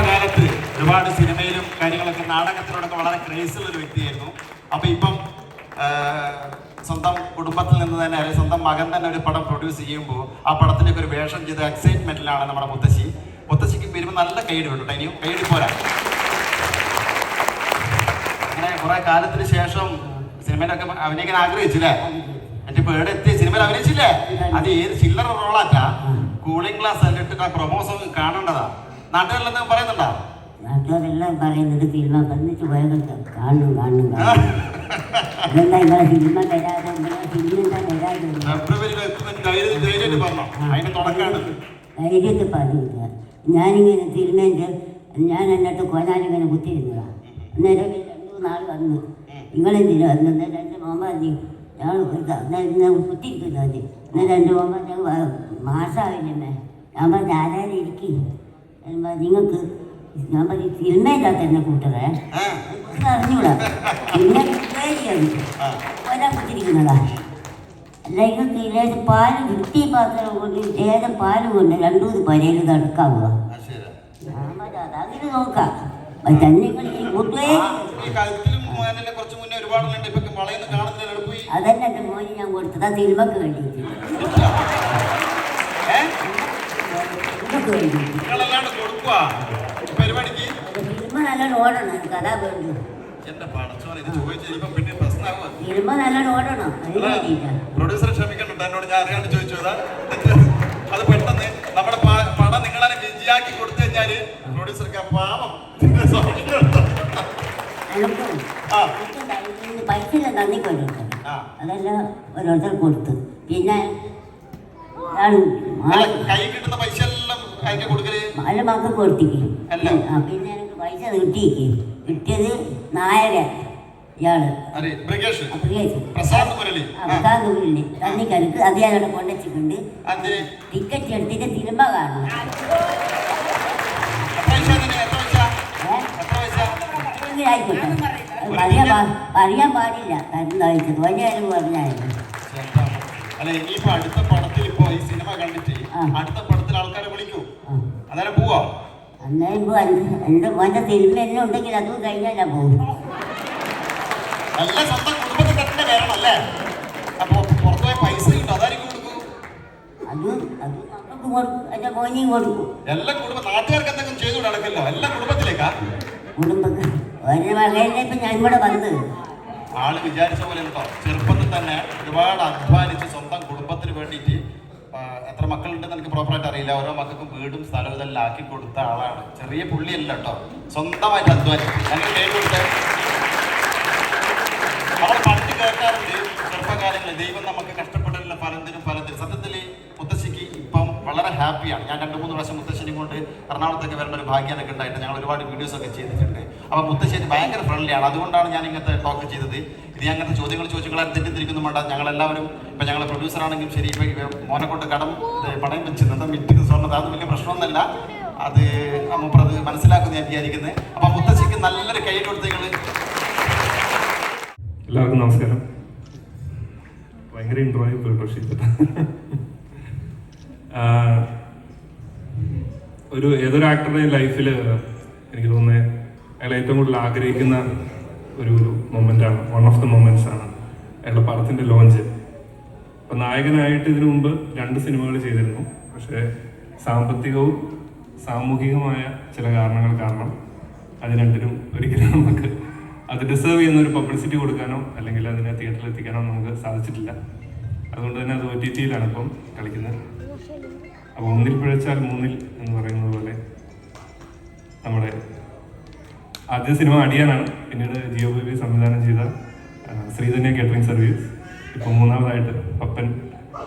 ചെറുപ്പകാലത്ത് ഒരുപാട് സിനിമയിലും കാര്യങ്ങളൊക്കെ നാടകത്തിനോടൊക്കെ വളരെ ക്രേസ് ഉള്ള ഒരു വ്യക്തിയായിരുന്നു. അപ്പൊ ഇപ്പം സ്വന്തം കുടുംബത്തിൽ നിന്ന് തന്നെ അല്ലെങ്കിൽ സ്വന്തം മകൻ തന്നെ ഒരു പടം പ്രൊഡ്യൂസ് ചെയ്യുമ്പോൾ ആ പടത്തിനൊക്കെ ഒരു വേഷം ചെയ്ത എക്സൈറ്റ്മെന്റിലാണ് നമ്മുടെ മുത്തശ്ശി. മുത്തശ്ശിക്ക് വരുമ്പോൾ നല്ല കൈഡ് കേട്ടോ. ഇനിയും കൈഡ് പോരാ അങ്ങനെ കുറെ കാലത്തിന് ശേഷം സിനിമയിലൊക്കെ അഭിനയിക്കാൻ ആഗ്രഹിച്ചില്ലേ? എന്റെ എവിടെ എത്തി. സിനിമയിൽ അഭിനയിച്ചില്ലേ? അത് ഏത് ചില്ലറ റോളാറ്റാ കൂളിംഗ് ഗ്ലാസ് അല്ലിട്ട് പ്രൊമോസൊക്കെ കാണേണ്ടതാ? നാട്ടുകാരിലെന്തെങ്കിലും പറയുന്നുണ്ടോ? നാട്ടുകാരെല്ലാം പറയുന്നത് സിനിമ വന്നിട്ട് പോയതൊക്കെ കാണും കാണും നിങ്ങളെ സിനിമ തരാതെ നിങ്ങളെ സിനിമ എന്താ ധൈര്യത്തിൽ പറഞ്ഞില്ല ഞാനിങ്ങനെ സിനിമേന്റെ ഞാൻ എന്നിട്ട് കൊനാനിങ്ങനെ കുത്തിയിരുന്നതാ. അന്നേരം രണ്ടു നാൾ വന്നു. നിങ്ങളെന്തിനു വന്നു? അന്നേരം എന്റെ മോമ പറഞ്ഞു ഞാൻ കുത്തിയിരിക്കുന്നു അത് അന്നേരം എന്റെ മോമ ഞാൻ പറഞ്ഞു ആരാരും ഇരിക്കും? നിങ്ങൾക്ക് ഞാൻ പറയും സിനിമയില്ലാത്ത എന്നെ കൂട്ടറേ അറിഞ്ഞൂടാ. പിന്നെ പേടിയാണ്. ഒരാൾ കുത്തിരിക്കുന്നതാ. അല്ലെങ്കിൽ ഇല്ലാതെ പാൽ വൃത്തി പാത്രം കൊണ്ട് ഏത് പാൽ കൊണ്ട് രണ്ടൂന്ന് പരയിൽ നടക്കാവുക ആ, അങ്ങനെ നോക്കാം. തന്നെ ഈ കൂട്ടുകേ ആ, ഈ കഴുത്തിലും അതിന്റെ കുറച്ച് മുന്നേ ഒരുപാടുണ്ട്. ഇപ്പൊ വളയെന്ന് പോയി. അതന്നെ എന്റെ മോന് ഞാൻ കൊടുത്തത്. ആ സിനിമക്ക് വേണ്ടിയിട്ട്. നിങ്ങളല്ലാണ്ട് കൊടുക്കുക പരിപാടിക്ക്. സിനിമ നല്ലോണം ഓടണം എനിക്ക് അതാ വേണ്ടു എന്റെ പടച്ചോനെ ഇത് ചോദിച്ചു പിന്നെ പ്രശ്നമാകുക സിനിമ നല്ലോണം ഓടണം അതിന് വേണ്ടിയിട്ടാണ് പ്രൊഡ്യൂസർ ക്ഷമിക്കണ്ട? എന്നോട് ഞാൻ അറിയാണ്ട് ചോദിച്ചതാ അത്. പെട്ടെന്ന് നമ്മുടെ പടം നിങ്ങളെ വിജയാക്കി കൊടുത്തു കഴിഞ്ഞാൽ പ്രൊഡ്യൂസർക്ക് എനിക്ക് പൈസ നന്ദി കൊണ്ടിട്ട് ആ. അതെല്ലാം ഓരോരുത്തർ കൊടുത്തു. പിന്നെ കൈ കിട്ടുന്ന പൈസ അയക്കാൻ കൊടുക്കൽ? മല മക്കൾ കൊടുത്തിക്ക് അല്ല. പിന്നെ എനിക്ക് പൈസ കിട്ടിക്ക് കിട്ടിയത് നായകൻ ഇയാൾ. പ്രസാദ് മുരളി. തണ്ണിക്കരക്ക് അത്. ഞാനവിടെ കൊണ്ടുവച്ചിട്ടുണ്ട് ടിക്കറ്റ് എടുത്തിട്ട് പൈസ ഇത്രയും ആയിക്കോട്ടെ. പറയാൻ പാടില്ല. തരുന്ന അയച്ചത് പറഞ്ഞായിരുന്നു ചേട്ടാ, ഇനിയിപ്പോ അടുത്ത പടത്തിൽ ഇപ്പോ ഈ സിനിമ കണ്ടിട്ട് അടുത്ത പടത്തിൽ ആൾക്കാരെ വിളിക്കൂ ആ. അന്നേരം പോവാ. അന്നേരം പോവാ. എന്റെ സിനിമ എല്ലാം ഉണ്ടെങ്കിൽ അതും പോകും നല്ല സ്വന്തം കുടുംബത്തിൽ തന്നെ വരണം അല്ലേ അപ്പൊ പുറത്തുപോയ പൈസ കിട്ടും അതായിരിക്കും കൊടുക്കൂ. അത് അത് മക്കൾക്ക് കൊടുക്കും എന്റെ മോനെയും കൊടുക്കും. എല്ലാ കുടുംബ നാട്ടുകാർക്ക് എന്തെങ്കിലും ചെയ്തു നടക്കല്ലോ. എല്ലാ കുടുംബത്തിലേക്കാ. കുടുംബക്ക് ഒരു മകനെ ഇപ്പം ഞാൻ ഇവിടെ വന്നത്. ആൾ വിചാരിച്ച പോലെ കേട്ടോ ചെറുപ്പത്തിൽ തന്നെ ഒരുപാട് അധ്വാനിച്ച് സ്വന്തം കുടുംബത്തിന് വേണ്ടിയിട്ട് എത്ര മക്കളുണ്ടെന്ന് എനിക്ക് പ്രോപ്പറായിട്ട് അറിയില്ല. ഓരോ മക്കൾക്കും വീടും സ്ഥലവും ഇതെല്ലാം ആക്കി കൊടുത്ത ആളാണ്. ചെറിയ പുള്ളിയല്ല കേട്ടോ സ്വന്തമായിട്ട് അധ്വാനിച്ചു. ഞങ്ങൾ കൈ അവർ പണ്ട് കേൾക്കാറുണ്ട് ചെറുപ്പകാലങ്ങളിൽ ദൈവം നമുക്ക് കഷ്ടപ്പെട്ടില്ല പലതിനും പലതിനും. സത്യത്തിൽ മുത്തശ്ശിക്ക് ഇപ്പം വളരെ ഹാപ്പിയാണ്. ഞാൻ രണ്ട് മൂന്ന് പ്രാവശ്യം മുത്തശ്ശിനെ കൊണ്ട് എറണാകുളത്തേക്ക് വരേണ്ട ഒരു ഭാഗ്യമൊക്കെ ഉണ്ടായിട്ട് ഞങ്ങൾ ഒരുപാട് വീഡിയോസ് ഒക്കെ ചെയ്തിട്ടുണ്ട്. അപ്പം മുത്തശ്ശേരി ഭയങ്കര ഫ്രണ്ട്ലിയാണ് അതുകൊണ്ടാണ് ഞാൻ ഇങ്ങനത്തെ ടോക്ക് ചെയ്തത്. ഞാൻ അങ്ങനത്തെ ചോദ്യങ്ങൾ ചോദിച്ചുകളെ തെറ്റിദ്ധരിക്കുന്നു വേണ്ട ഞങ്ങളെല്ലാവരും ഇപ്പം ഞങ്ങൾ പ്രൊഡ്യൂസർ ആണെങ്കിലും ശരി ഇപ്പം മോനെ കൊണ്ട് കടം പണയം വെച്ചിരുന്നത് മിറ്റ് സ്വർണത് അത് വലിയ പ്രശ്നമൊന്നുമല്ല. അത് മൂപ്പറത് മനസ്സിലാക്കുന്നു ഞാൻ വിചാരിക്കുന്നത് അപ്പം മുത്തശ്ശിക്ക് നല്ലൊരു കൈ കൊടുത്തേങ്ങൾ എല്ലാവർക്കും നമസ്കാരം. ഭയങ്കര ഇൻട്രോ പക്ഷേ ഒരു ഏതൊരു ആക്ടറുടെയും ലൈഫിൽ എനിക്ക് തോന്നുന്നത് അയാൾ ഏറ്റവും കൂടുതൽ ആഗ്രഹിക്കുന്ന ഒരു ഒരു മൊമെന്റ് ആണ്. വൺ ഓഫ് ദ മൊമെന്റ്സ് ആണ്. അയാളുടെ പടത്തിന്റെ ലോഞ്ച് അപ്പം നായകനായിട്ട് ഇതിനു മുമ്പ് രണ്ട് സിനിമകൾ ചെയ്തിരുന്നു. പക്ഷേ സാമ്പത്തികവും സാമൂഹികമായ ചില കാരണങ്ങൾ കാരണം അത് രണ്ടിനും ഒരിക്കലും നമുക്ക് അത് ഡിസേർവ് ചെയ്യുന്ന ഒരു പബ്ലിസിറ്റി കൊടുക്കാനോ അല്ലെങ്കിൽ അതിനെ തിയേറ്ററിൽ എത്തിക്കാനോ നമുക്ക് സാധിച്ചിട്ടില്ല. അതുകൊണ്ട് തന്നെ അത് ഒ ടി ടിയിലാണ് ഇപ്പം കളിക്കുന്നത്. അപ്പോൾ ഒന്നിൽ പിഴച്ചാൽ മൂന്നിൽ എന്ന് പറയുന്നത് പോലെ നമ്മുടെ ആദ്യ സിനിമ അടിയാനാണ്. പിന്നീട് ജിയോ ബേബി സംവിധാനം ചെയ്ത ശ്രീധന്യ കേറ്ററിംഗ് സർവീസ് ഇപ്പം മൂന്നാമതായിട്ട് പപ്പൻ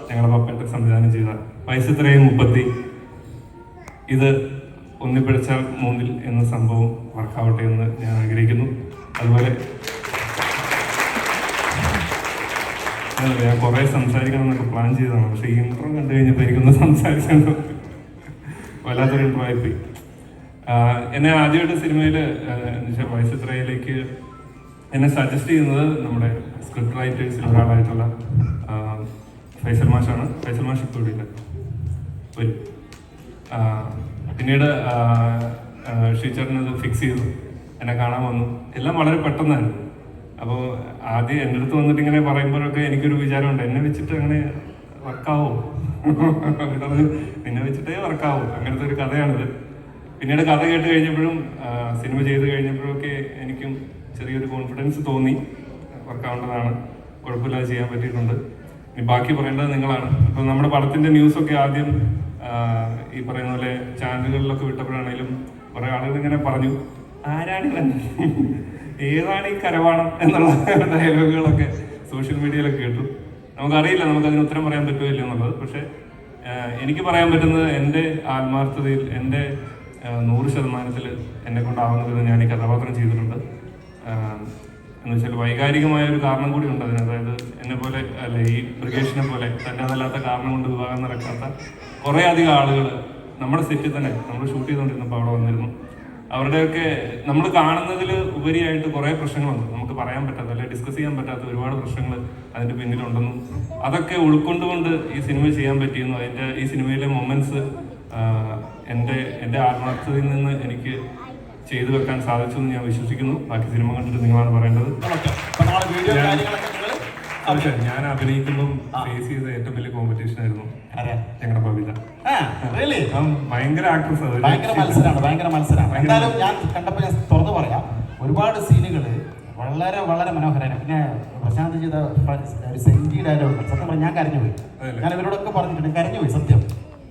ഞങ്ങളുടെ പപ്പന്റെ സംവിധാനം ചെയ്ത വയസ്സത്രയും മുപ്പത്തി. ഇത് ഒന്നിപ്പിഴച്ചാൽ മൂന്നിൽ എന്ന സംഭവം വർക്കാവട്ടെ എന്ന് ഞാൻ ആഗ്രഹിക്കുന്നു. അതുപോലെ ഞാൻ കുറേ സംസാരിക്കണം എന്നൊക്കെ പ്ലാൻ ചെയ്തതാണ്. പക്ഷേ ഈ ഇൻട്രോ കണ്ടു കഴിഞ്ഞപ്പോൾ എനിക്കൊന്ന് സംസാരിച്ചു വല്ലാത്തൊരു ഇൻട്രോ ആയിപ്പോയി. എന്നെ ആദ്യമായിട്ട് സിനിമയിൽ വോയിസ് ത്രയിലേക്ക് എന്നെ സജസ്റ്റ് ചെയ്യുന്നത് നമ്മുടെ സ്ക്രിപ്റ്റ് റൈറ്റേഴ്സിൽ ഒരാളായിട്ടുള്ള ഫൈസൽ മാഷാണ്. ഫൈസൽ മാഷ് ഇപ്പോൾ ഇവിടെ. വരും പിന്നീട് ഷീച്ചറിനത് ഫിക്സ് ചെയ്തു. എന്നെ കാണാൻ വന്നു. എല്ലാം വളരെ പെട്ടെന്നായിരുന്നു. അപ്പോൾ ആദ്യം എന്റെ അടുത്ത് വന്നിട്ട് ഇങ്ങനെ പറയുമ്പോഴൊക്കെ എനിക്കൊരു വിചാരമുണ്ട്. എന്നെ വെച്ചിട്ട് അങ്ങനെ വർക്കാവോ എന്നെ വെച്ചിട്ടേ വർക്കാവോ അങ്ങനത്തെ ഒരു കഥയാണിത്. പിന്നീട് കഥ കേട്ട് കഴിഞ്ഞപ്പോഴും സിനിമ ചെയ്ത് കഴിഞ്ഞപ്പോഴൊക്കെ എനിക്കും ചെറിയൊരു കോൺഫിഡൻസ് തോന്നി. വർക്കാവേണ്ടതാണ്. കുഴപ്പമില്ലാതെ ചെയ്യാൻ പറ്റിയിട്ടുണ്ട്. ഇനി ബാക്കി പറയേണ്ടത് നിങ്ങളാണ്. അപ്പം നമ്മുടെ പടത്തിന്റെ ന്യൂസൊക്കെ ആദ്യം ഈ പറയുന്ന പോലെ ചാനലുകളിലൊക്കെ വിട്ടപ്പോഴാണേലും കുറേ ആളുകൾ ഇങ്ങനെ പറഞ്ഞു ആരാണ് ഏതാണ് ഈ കരവാണം? എന്നുള്ള ഡയലോഗുകളൊക്കെ സോഷ്യൽ മീഡിയയിലൊക്കെ കേട്ടു. നമുക്കറിയില്ല നമുക്കതിന് ഉത്തരം പറയാൻ പറ്റുമോ എന്നുള്ളത്. പക്ഷേ എനിക്ക് പറയാൻ പറ്റുന്നത് എന്റെ ആത്മാർത്ഥതയിൽ എന്റെ നൂറ് ശതമാനത്തിൽ എന്നെ കൊണ്ടാവുന്നത് ഞാൻ ഈ കഥാപാത്രം ചെയ്തിട്ടുണ്ട്. എന്ന് വെച്ചാൽ വൈകാരികമായ ഒരു കാരണം കൂടി ഉണ്ട് അതിന്. അതായത് എന്നെ പോലെ അല്ല ഈ ബ്രിഗേഷിനെ പോലെ തന്റെതല്ലാത്ത കാരണം കൊണ്ട് വിവാഹം നടക്കാത്ത കുറേ അധികം ആളുകൾ നമ്മുടെ സെറ്റിൽ തന്നെ നമ്മൾ ഷൂട്ട് ചെയ്തുകൊണ്ടിരുന്നപ്പോൾ അവിടെ വന്നിരുന്നു. അവരുടെയൊക്കെ നമ്മൾ കാണുന്നതിൽ ഉപരിയായിട്ട് കുറേ പ്രശ്നങ്ങളുണ്ട്. നമുക്ക് പറയാൻ പറ്റാത്ത അല്ലെങ്കിൽ ഡിസ്കസ് ചെയ്യാൻ പറ്റാത്ത ഒരുപാട് പ്രശ്നങ്ങൾ അതിന്റെ പിന്നിലുണ്ടെന്നും അതൊക്കെ ഉൾക്കൊണ്ടുകൊണ്ട് ഈ സിനിമ ചെയ്യാൻ പറ്റിയെന്നും അതിന്റെ ഈ സിനിമയിലെ മൊമെന്റ്സ് എന്റെ എന്റെ ആത്മാർത്ഥതയിൽ നിന്ന് എനിക്ക് ചെയ്തു വെക്കാൻ സാധിച്ചു എന്ന് ഞാൻ വിശ്വസിക്കുന്നു. ബാക്കി സിനിമ കണ്ടിട്ട് നിങ്ങളാണ് പറയേണ്ടത്. ഞാൻ- കാര്യങ്ങളൊക്കെ നിങ്ങൾ പക്ഷേ ഞാൻ അഭിനയിക്കുമ്പം ഫേസ് ചെയ്ത ഏറ്റവും വലിയ കോമ്പറ്റീഷൻ ആയിരുന്നു ഞങ്ങളുടെ അവൻ ഭയങ്കര ആക്ട്രസ് ഭയങ്കര മത്സരമാണ് ഭയങ്കര മത്സരമാണ് എന്തായാലും ഞാൻ കണ്ടപ്പോൾ ഞാൻ തുറന്നു പറയാം ഒരുപാട് സീനുകൾ വളരെ വളരെ മനോഹരമാണ് പിന്നെ പ്രശാന്ത് ചെയ്ത ഒരു സെന്റി ഡയലോഗ് സത്യം പറഞ്ഞാൽ ഞാൻ കരഞ്ഞുപോയി? ഞാൻ ഇവരോടൊക്കെ പറഞ്ഞിട്ടുണ്ട് കരഞ്ഞുപോയി സത്യം.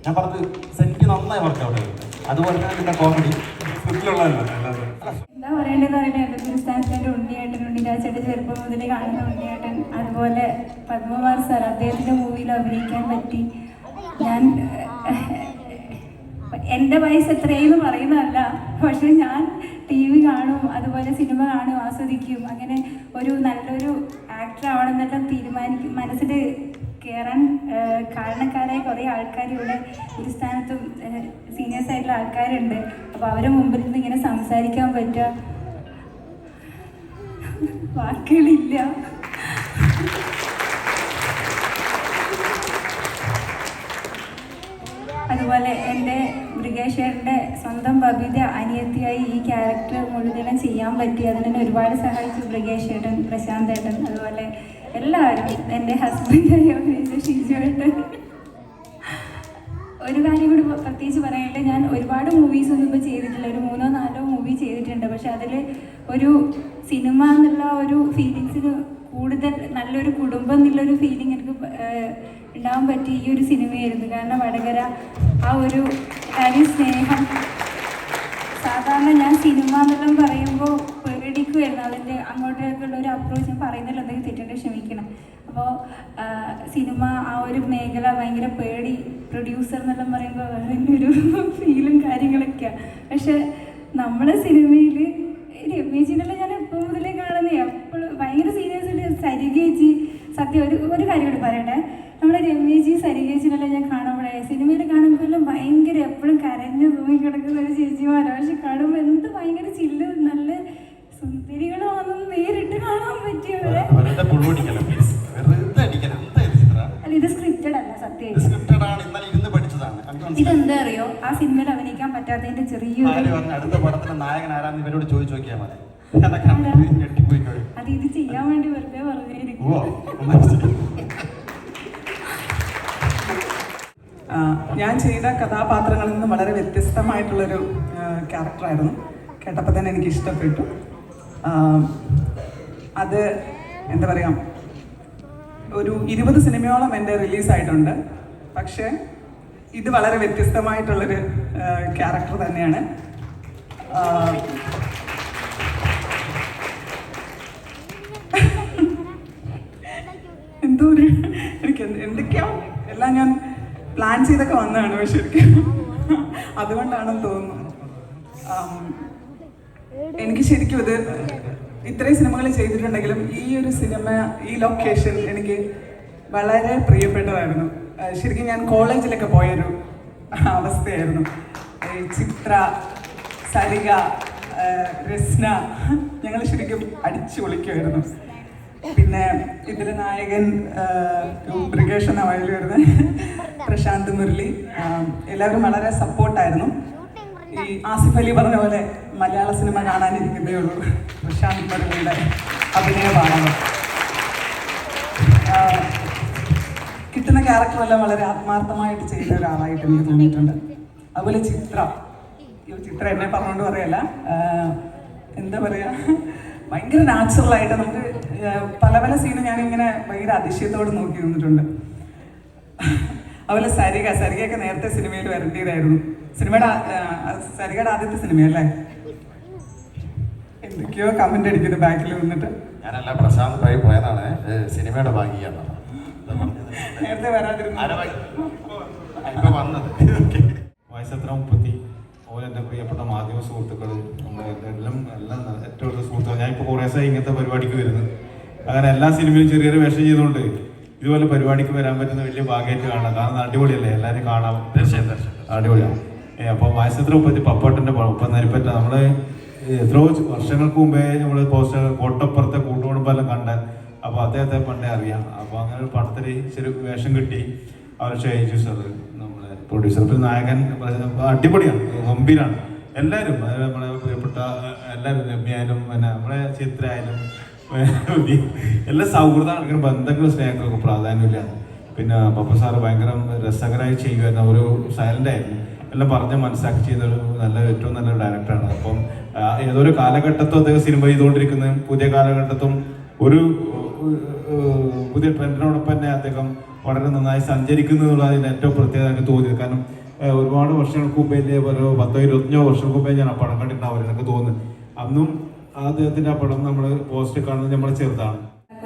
ഞാൻ പറഞ്ഞത് സെന്റി നന്നായി വർക്കൗട്ട് ഔട്ട് അതുപോലെ തന്നെ പിന്നെ കോമഡി എന്താ പറയേണ്ടത് അറിയില്ല എന്റെ ഗുരുസ്ഥാനത്തിന്റെ ഉണ്ണിയേട്ടൻ ഉണ്ണിരാജയുടെ ചെറുപ്പം മുതൽ കാണുന്ന ഉണ്ണിയേട്ടൻ അതുപോലെ പത്മകുമാർ സാർ അദ്ദേഹത്തിന്റെ മൂവിയിൽ അഭിനയിക്കാൻ പറ്റി. ഞാൻ എന്റെ വയസ്സ് എത്രയെന്ന് പറയുന്നതല്ല പക്ഷെ ഞാൻ ടി വി കാണും അതുപോലെ സിനിമ കാണും ആസ്വദിക്കും. അങ്ങനെ ഒരു നല്ലൊരു ആക്ടർ ആവണമെന്നെല്ലാം തീരുമാനിക്കും മനസ്സിൽ കയറാൻ കാരണക്കാരായ കുറേ ആൾക്കാർ ഇവിടെ ഒരു സ്ഥാനത്തും സീനിയേഴ്സ് ആയിട്ടുള്ള ആൾക്കാരുണ്ട്. അപ്പോൾ അവരെ മുമ്പിൽ നിന്ന് ഇങ്ങനെ സംസാരിക്കാൻ പറ്റുക. വാക്കുകളില്ല. അതുപോലെ എന്റെ മൃഗേശ്വരന്റെ സ്വന്തം ബബിത അനിയത്തിയായി ഈ ക്യാരക്ടർ മുഴുവനും ചെയ്യാൻ പറ്റി. അതിനെ ഒരുപാട് സഹായിച്ചു പ്രശാന്ത് ഏട്ടൻ. അതുപോലെ എല്ലാവരും എന്റെ ഹസ്ബൻഡായി അഭിനയിച്ച ഒരു കാര്യം കൂടി പ്രത്യേകിച്ച് പറയാനുള്ളത് ഞാൻ ഒരുപാട് മൂവീസ് ഒന്നും ഇപ്പോൾ ചെയ്തിട്ടില്ല. ഒരു മൂന്നോ നാലോ മൂവി ചെയ്തിട്ടുണ്ട്. പക്ഷെ അതിൽ ഒരു സിനിമ എന്നുള്ള ഒരു ഫീലിങ്സിന് കൂടുതൽ നല്ലൊരു കുടുംബം എന്നുള്ളൊരു ഫീലിംഗ് എനിക്ക് പറ്റിയ ഉണ്ടാവാൻ പറ്റി ഈ ഒരു സിനിമയായിരുന്നു കാരണം വടകര ആ ഒരു കാര്യം സ്നേഹം. സാധാരണ ഞാൻ സിനിമ എന്നെല്ലാം പറയുമ്പോൾ പേടിക്കുമായിരുന്നു അതിന്റെ അങ്ങോട്ടേക്കുള്ള ഒരു അപ്രോച്ച് ഞാൻ പറയുന്നില്ല എന്തെങ്കിലും തെറ്റുണ്ടെങ്കിൽ ക്ഷമിക്കണം. അപ്പോൾ സിനിമ ആ ഒരു മേഖല ഭയങ്കര പേടി. പ്രൊഡ്യൂസർ എന്നെല്ലാം പറയുമ്പോൾ അതിന്റെ ഒരു ഫീലും കാര്യങ്ങളൊക്കെയാണ് പക്ഷെ നമ്മുടെ സിനിമയിൽ രമേശിനെല്ലാം ഞാൻ എപ്പോൾ മുതലേ കാണുന്നേ എപ്പോഴും ഭയങ്കര സീരിയസ് സരികേച്ചി സത്യം ഒരു ഒരു കാര്യം കൂടി പറയട്ടെ. നമ്മുടെ രമേശി സരികേച്ചിനെല്ലാം ഞാൻ കാണുമ്പോഴേ സിനിമയിൽ കാണുമ്പോഴെല്ലാം ഭയങ്കര എപ്പോഴും കരഞ്ഞു തൂങ്ങി കിടക്കുന്ന ഒരു ചേച്ചിമാരാണ് പക്ഷെ കാണുമ്പോൾ എന്ത് ഭയങ്കര ചില്ല് നല്ല സുന്ദരികളാണെന്ന് നേരിട്ട് കാണാൻ പറ്റിയവരെ. അല്ല ഇത് സ്ക്രിപ്റ്റഡ് അല്ല സത്യം. ഇതെന്താ അറിയോ? ആ സിനിമയിൽ അഭിനയിക്കാൻ പറ്റാത്തതിന്റെ ചെറിയൊരു ആര് അടുത്ത പടത്തിന്റെ നായകൻ ആരാന്ന് ഇവരോട് ചോദിച്ചു നോക്കിയാൽ മതി. അത് ഇത് ചെയ്യാൻ വേണ്ടി വെറുതെ പറഞ്ഞിരിക്കും ഞാൻ ചെയ്ത കഥാപാത്രങ്ങളിൽ നിന്ന് വളരെ വ്യത്യസ്തമായിട്ടുള്ളൊരു ക്യാരക്ടറായിരുന്നു കേട്ടപ്പോൾ തന്നെ എനിക്ക് ഇഷ്ടപ്പെട്ടു. അത് എന്താ പറയുക ഒരു ഇരുപത് സിനിമയോളം എന്റെ റിലീസായിട്ടുണ്ട്. പക്ഷേ ഇത് വളരെ വ്യത്യസ്തമായിട്ടുള്ളൊരു ക്യാരക്ടർ തന്നെയാണ്. എന്തോ ഒരു എനിക്ക് എന്ത് എന്തൊക്കെയോ എല്ലാം ഞാൻ പ്ലാൻ ചെയ്തൊക്കെ വന്നതാണ് പക്ഷെ അതുകൊണ്ടാണെന്ന് തോന്നുന്നു. എനിക്ക് ശരിക്കും ഇത് ഇത്രയും സിനിമകൾ ചെയ്തിട്ടുണ്ടെങ്കിലും ഈ ഒരു സിനിമ ഈ ലൊക്കേഷൻ എനിക്ക് വളരെ പ്രിയപ്പെട്ടതായിരുന്നു. ശരിക്കും ഞാൻ കോളേജിലൊക്കെ പോയൊരു അവസ്ഥയായിരുന്നു. ചിത്ര സരിക രസ്ന ഞങ്ങൾ ശരിക്കും അടിച്ചു പൊളിക്കുമായിരുന്നു പിന്നെ ഇതിലെ നായകൻ ബ്രിഗേഷ് എന്ന വയലിൽ പ്രശാന്ത് മുരളി. എല്ലാവരും വളരെ സപ്പോർട്ടായിരുന്നു ഈ ആസിഫ് അലി പറഞ്ഞ പോലെ മലയാള സിനിമ കാണാനിരിക്കുന്നേ ഉള്ളൂ. പ്രശാന്ത് മുരളിയുടെ അഭിനയ പാഠങ്ങൾ കിട്ടുന്ന ക്യാരക്ടറെല്ലാം വളരെ ആത്മാർത്ഥമായിട്ട് ചെയ്ത ഒരാളായിട്ട് എനിക്ക് തോന്നിയിട്ടുണ്ട്. അതുപോലെ ചിത്ര. ചിത്ര എന്നെ പറഞ്ഞുകൊണ്ട് പറയല്ല. എന്താ പറയുക ഭയങ്കര നാച്ചുറലായിട്ട് നമുക്ക് പല പല സീന് ഞാനിങ്ങനെ ഭയങ്കര അതിശയത്തോട് നോക്കി നിന്നിട്ടുണ്ട്. അതുപോലെ സരിക സരികയൊക്കെ നേരത്തെ സിനിമയിൽ വരേണ്ടതായിരുന്നു സിനിമയുടെ സരികയുടെ ആദ്യത്തെ സിനിമയല്ലേ എന്തൊക്കെയോ കമന്റ് അടിക്കുന്നു ബാക്കിൽ നിന്നിട്ട്. ഞാനല്ല പ്രശാന്ത് പോയി പോയതാണ്. സിനിമയുടെ ഭാഗ്യാണ് നേരത്തെ വരാതിരുന്നു. വയസ്സെത്ര? മുപ്പത്തി. അതുപോലെ എന്റെ പ്രിയപ്പെട്ട മാധ്യമ സുഹൃത്തുക്കൾ എല്ലാം എല്ലാം നല്ല- ഏറ്റവും കൂടുതൽ സുഹൃത്തുക്കൾ ഞാൻ ഇപ്പോൾ കുറേ ദിവസമായി ഇങ്ങനത്തെ പരിപാടിക്ക് വരുന്നത്. അങ്ങനെ എല്ലാ സിനിമയും ചെറിയൊരു വേഷം ചെയ്തുകൊണ്ട് ഇതുപോലെ പരിപാടിക്ക് വരാൻ പറ്റുന്ന വലിയ ഭാഗ്യമായിട്ട് കാണാം. കാരണം അടിപൊളിയല്ലേ? എല്ലാവരും കാണാം. തീർച്ചയായും. അടിപൊളിയാണ്. അപ്പോൾ വയസ്സെത്ര ഉപ്പത്തി പപ്പട്ടന്റെ ഒപ്പം നരിപ്പറ്റ നമ്മൾ എത്രയോ വർഷങ്ങൾക്ക് മുമ്പേ നമ്മൾ പോസ്റ്റർ കോട്ടപ്പുറത്തെ കൂട്ടുകുടുംബെല്ലാം കണ്ട അപ്പോൾ അദ്ദേഹത്തെ പണ്ടേ അറിയാം. അപ്പോൾ അങ്ങനെ ഒരു പടത്തിൽ ചെറിയ വേഷം കിട്ടി അവർ ചേച്ചു സർ നമ്മളെ പ്രൊഡ്യൂസർ പിന്നെ നായകൻ അടിപൊളിയാണ് ഗംഭീരാണ്. എല്ലാവരും നമ്മളെ പ്രിയപ്പെട്ട എല്ലാവരും രമ്യായാലും പിന്നെ നമ്മളെ ചിത്ര ആയാലും എല്ലാ സൗഹൃദമാണ് ഭയങ്കര ബന്ധങ്ങളും സ്നേഹങ്ങളൊക്കെ പ്രാധാന്യമില്ല പിന്നെ പപ്പ സാറ് ഭയങ്കര രസകരമായി ചെയ്യുമായിരുന്നു ഒരു സൈലന്റ് ആയിരുന്നു. എല്ലാം പറഞ്ഞ് മനസ്സിലാക്കി ചെയ്യുന്ന ഒരു നല്ല ഏറ്റവും നല്ല ഡയറക്ടറാണ് അപ്പം ഏതൊരു കാലഘട്ടത്തും അദ്ദേഹം സിനിമ ചെയ്തുകൊണ്ടിരിക്കുന്ന. പുതിയ കാലഘട്ടത്തും ഒരു പുതിയ ട്രെൻഡിനോടൊപ്പം തന്നെ അദ്ദേഹം വളരെ നന്നായി സഞ്ചരിക്കുന്നു എന്നുള്ളതിന് ഏറ്റവും പ്രത്യേകത എനിക്ക് തോന്നിയത്. കാരണം ഒരുപാട് വർഷങ്ങൾക്ക് മുമ്പേ ഇതേപോലെ പത്തോ ഇരുപത്തഞ്ചോ വർഷങ്ങൾക്ക് മുമ്പേ ഞാൻ ആ പടം കണ്ടിട്ടുണ്ടാവില്ല എനിക്ക് തോന്നുന്നു. അന്നും അദ്ദേഹത്തിന്റെ ആ പടം നമ്മൾ പോസ്റ്റ് കാണുന്നത് നമ്മളെ ചെറുതാണ്.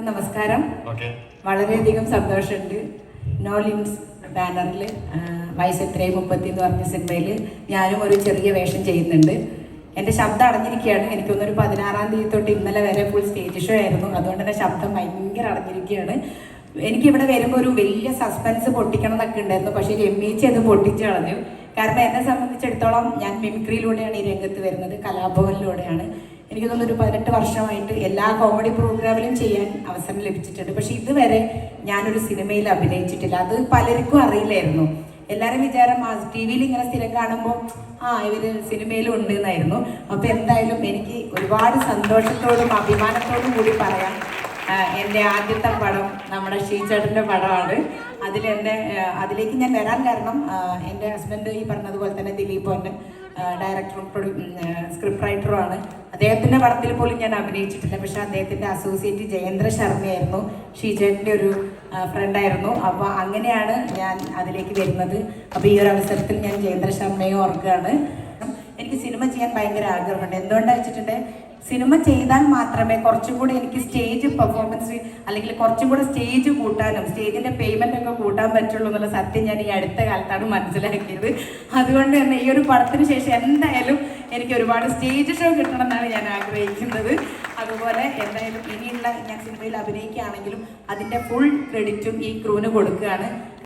നമസ്കാരം. ഓക്കെ. വളരെയധികം സന്തോഷമുണ്ട്. നോ ലിംസ് ബാനറിൽ വയസ്സ് എത്രയും മുപ്പത്തി എന്ന് പറഞ്ഞ സിനിമയിൽ ഞാനും ഒരു ചെറിയ വേഷം ചെയ്യുന്നുണ്ട്. എന്റെ ശബ്ദം അടഞ്ഞിരിക്കുകയാണ്. എനിക്കൊന്നൊരു പതിനാറാം തീയതി തൊട്ട് ഇന്നലെ വരെ ഫുൾ സ്റ്റേജ് ഷോ ആയിരുന്നു. അതുകൊണ്ട് തന്നെ ശബ്ദം ഭയങ്കര അടഞ്ഞിരിക്കുകയാണ്. എനിക്കിവിടെ വരുമ്പോൾ ഒരു വലിയ സസ്പെൻസ് പൊട്ടിക്കണം എന്നൊക്കെ ഉണ്ടായിരുന്നു. പക്ഷേ രമ്യച്ച് അത് പൊട്ടിച്ച് കളഞ്ഞു. കാരണം എന്നെ സംബന്ധിച്ചിടത്തോളം ഞാൻ മിമിക്രിയിലൂടെയാണ് ഈ രംഗത്ത് വരുന്നത്. കലാഭവനിലൂടെയാണ്. എനിക്ക് തോന്നുന്നു ഒരു പതിനെട്ട് വർഷമായിട്ട് എല്ലാ കോമഡി പ്രോഗ്രാമിലും ചെയ്യാൻ അവസരം ലഭിച്ചിട്ടുണ്ട്. പക്ഷെ ഇതുവരെ ഞാനൊരു സിനിമയിൽ അഭിനയിച്ചിട്ടില്ല. അത് പലർക്കും അറിയില്ലായിരുന്നു. എല്ലാവരും വിചാരം ടി വിയിൽ ഇങ്ങനെ സ്ഥിരം കാണുമ്പോൾ ആ ഇവർ സിനിമയിലും ഉണ്ട് എന്നായിരുന്നു. അപ്പോൾ എന്തായാലും എനിക്ക് ഒരുപാട് സന്തോഷത്തോടും അഭിമാനത്തോടും കൂടി പറയാം. ആ, എന്റെ ആദ്യത്തെ പടം നമ്മുടെ ഷീചേട്ടന്റെ പടമാണ്. അതിൽ എന്നെ അതിലേക്ക് ഞാൻ വരാൻ കാരണം ആ, എന്റെ ഹസ്ബൻഡ് ഈ പറഞ്ഞതുപോലെ തന്നെ ദിലീപ് എന്റെ ഡയറക്ടറും പ്രൊഡ്യൂ സ്ക്രിപ്റ്റ് റൈറ്ററുമാണ് അദ്ദേഹത്തിന്റെ പടത്തിൽ പോലും ഞാൻ അഭിനയിച്ചിട്ടില്ല. പക്ഷേ അദ്ദേഹത്തിന്റെ അസോസിയേറ്റ് ജയേന്ദ്ര ശർമ്മയായിരുന്നു. ഷീചേട്ടന്റെ ഒരു ഫ്രണ്ടായിരുന്നു അപ്പോൾ അങ്ങനെയാണ് ഞാൻ അതിലേക്ക് വരുന്നത്. അപ്പോൾ ഈ ഒരു അവസരത്തിൽ ഞാൻ ജയേന്ദ്ര ശർമ്മയെ ഓർക്കുകയാണ്. എനിക്ക് സിനിമ ചെയ്യാൻ ഭയങ്കര ആഗ്രഹമുണ്ട്. എന്തുകൊണ്ടാണ് വെച്ചിട്ടുണ്ട്? സിനിമ ചെയ്താൽ മാത്രമേ കുറച്ചും കൂടെ എനിക്ക് സ്റ്റേജ് പെർഫോമൻസ് അല്ലെങ്കിൽ കുറച്ചും കൂടെ സ്റ്റേജ് കൂട്ടാനും സ്റ്റേജിന്റെ പേയ്മെന്റ് ഒക്കെ കൂട്ടാൻ പറ്റുള്ളൂ എന്നുള്ള സത്യം ഞാൻ ഈ അടുത്ത കാലത്താണ് മനസ്സിലാക്കിയത്. അതുകൊണ്ട് തന്നെ ഈ ഒരു പടത്തിന് ശേഷം എന്തായാലും എനിക്ക് ഒരുപാട് സ്റ്റേജ് ഷോ കിട്ടണം എന്നാണ് ഞാൻ ആഗ്രഹിക്കുന്നത്. അതുപോലെ എന്തായാലും ഇനിയുള്ള ഞാൻ സിനിമയിൽ അഭിനയിക്കുകയാണെങ്കിലും അതിന്റെ ഫുൾ ക്രെഡിറ്റും ഈ ക്രൂവിന് കൊടുക്കുകയാണ്.